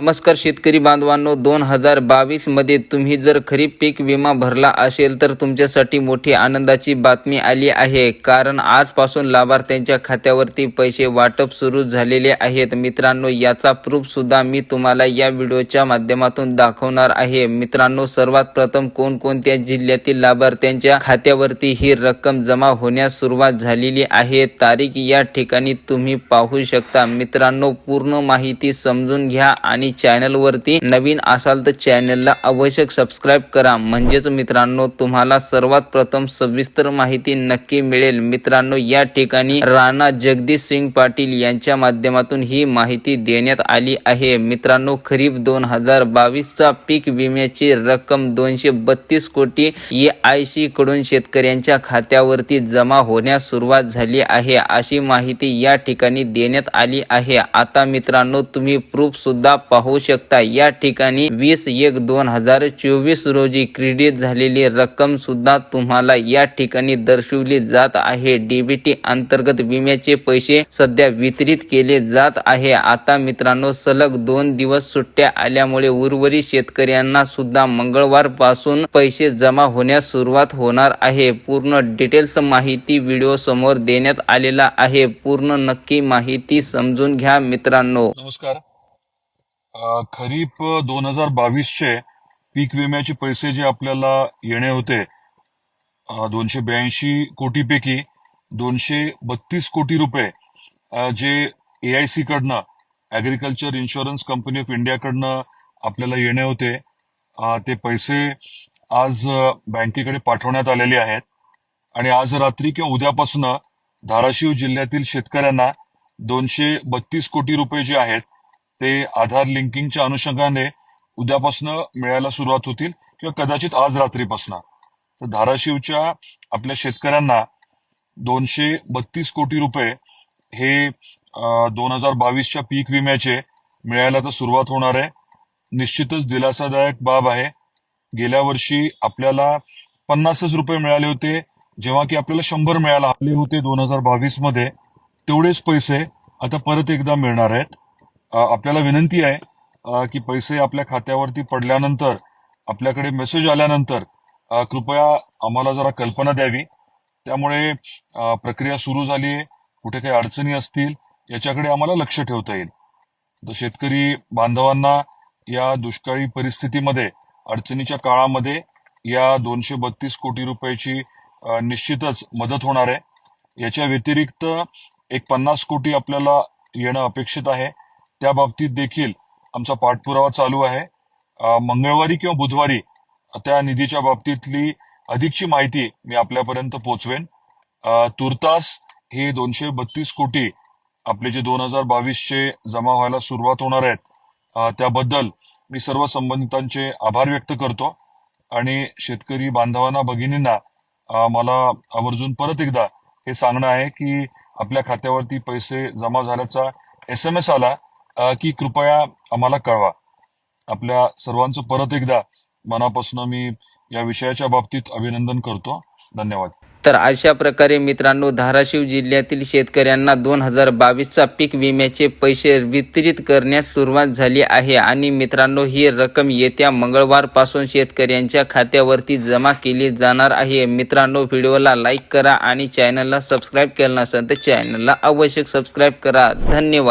नमस्कार शेतकरी बांधवांनो दोन हजार बावीसमध्ये तुम्ही जर खरीप पीक विमा भरला असेल तर तुमच्यासाठी मोठी आनंदाची बातमी आली आहे. कारण आजपासून लाभार्थ्यांच्या खात्यावरती पैसे वाटप सुरू झालेले आहेत. मित्रांनो याचा प्रूफसुद्धा मी तुम्हाला या व्हिडिओच्या माध्यमातून दाखवणार आहे. मित्रांनो सर्वात प्रथम कोणकोणत्या जिल्ह्यातील लाभार्थ्यांच्या खात्यावरती ही रक्कम जमा होण्यास सुरुवात झालेली आहे तारीख या ठिकाणी तुम्ही पाहू शकता. मित्रांनो पूर्ण माहिती समजून घ्या आणि चॅनलवरती नवीन असाल तर चॅनलला आवश्यक सबस्क्राईब करा. म्हणजेच मित्रांनो तुम्हाला सर्वात प्रथम सविस्तर माहिती नक्की मिळेल. मित्रांनो या ठिकाणी राणा जगदीश सिंग पाटील यांच्या माध्यमातून ही माहिती देण्यात आली आहे. मित्रांनो खरीप दोन हजार बावीसचा पीक विम्याची रक्कम दोनशे बत्तीस कोटी ए आय सी कडून शेतकऱ्यांच्या खात्यावरती जमा होण्यास सुरुवात झाली आहे. अशी माहिती या ठिकाणी देण्यात आली आहे. आता मित्रांनो तुम्ही प्रूफ सुद्धा पाहू शकता. या ठिकाणी वीस एक दोन हजार चोवीस रोजी क्रेडिट झालेली रक्कम सुद्धा तुम्हाला या ठिकाणी दर्शवली जात आहे. डीबीटी अंतर्गत विम्याचे पैसे सध्या वितरित केले जात आहे. आता मित्रांनो सलग दोन दिवस सुट्ट्या आल्यामुळे उर्वरित शेतकऱ्यांना सुद्धा मंगळवारपासून पैसे जमा होण्यास सुरुवात होणार आहे. पूर्ण डिटेल्स माहिती व्हिडिओ समोर देण्यात आलेला आहे. पूर्ण नक्की माहिती समजून घ्या मित्रांनो. नमस्कार. खरीप दोन हजार बावीसचे पीक विम्याचे पैसे जे आपल्याला येणे होते दोनशे ब्याऐंशी कोटीपैकी दोनशे बत्तीस कोटी रुपये जे ए आय सी कडनं ऍग्रिकल्चर इन्शुरन्स कंपनी ऑफ इंडियाकडनं आपल्याला येणे होते. ते पैसे आज बँकेकडे पाठवण्यात आलेले आहेत. आणि आज रात्री किंवा उद्यापासून धाराशिव जिल्ह्यातील शेतकऱ्यांना दोनशे बत्तीस कोटी रुपये जे आहेत ते आधार लिंकिंगच्या अनुषंगाने उद्यापासून मिळायला सुरुवात होतील किंवा कदाचित आज रात्रीपासून. तर धाराशिवच्या आपल्या शेतकऱ्यांना दोनशे बत्तीस कोटी रुपये हे दोन हजार बावीसच्या पीक विम्याचे मिळायला तर सुरुवात होणार आहे. निश्चितच दिलासादायक बाब आहे. गेल्या वर्षी आपल्याला पन्नासच रुपये मिळाले होते. जेव्हा की आपल्याला शंभर मिळायला आले होते दोन हजार बावीसमध्ये तेवढेच पैसे आता परत एकदा मिळणार आहेत. आपल्याला विनंती आहे की पैसे आपल्या खात्यावरती पडल्यानंतर आपल्याकडे मेसेज आल्यानंतर कृपया आम्हाला जरा कल्पना द्यावी. त्यामुळे प्रक्रिया सुरू झाली आहे. कुठे काही अडचणी असतील याच्याकडे आम्हाला लक्ष ठेवता येईल. तर शेतकरी बांधवांना या दुष्काळी परिस्थितीमध्ये अडचणीच्या काळामध्ये या दोनशे बत्तीस कोटी रुपयाची निश्चितच मदत होणार आहे. याच्या व्यतिरिक्त एक पन्नास कोटी आपल्याला येणं अपेक्षित आहे. त्या बाबतीत देखील आमचा पाठपुरावा चालू आहे. मंगळवारी किंवा बुधवारी त्या निधीच्या बाबतीतली अधिकची माहिती मी आपल्यापर्यंत पोहोचवेन तुर्तास हे दोनशे बत्तीस कोटी आपले जे दोन हजार बावीसचे जमा व्हायला सुरुवात होणार आहेत त्याबद्दल मी सर्व संबंधितांचे आभार व्यक्त करतो आणि शेतकरी बांधवांना भगिनींना मला आवर्जून परत एकदा हे सांगणं आहे की आपल्या खात्यावरती पैसे जमा झाल्याचा एस एम एस आला की कृपया आम्हाला कळवा. आपल्या सर्वांचं परत एकदा मनापासून मी या विषयाच्या बाबतीत अभिनंदन करतो. धन्यवाद. तर अशा प्रकारे मित्रांनो धाराशिव जिल्ह्यातील शेतकऱ्यांना दोन हजार बावीसचा पीक विम्याचे पैसे वितरित करण्यास सुरुवात झाली आहे आणि मित्रांनो ही रक्कम येत्या मंगळवारपासून शेतकऱ्यांच्या खात्यावरती जमा केली जाणार आहे. मित्रांनो व्हिडिओला लाईक करा आणि चॅनलला सबस्क्राईब केलं नसेल तर चॅनलला आवश्यक सबस्क्राईब करा. धन्यवाद.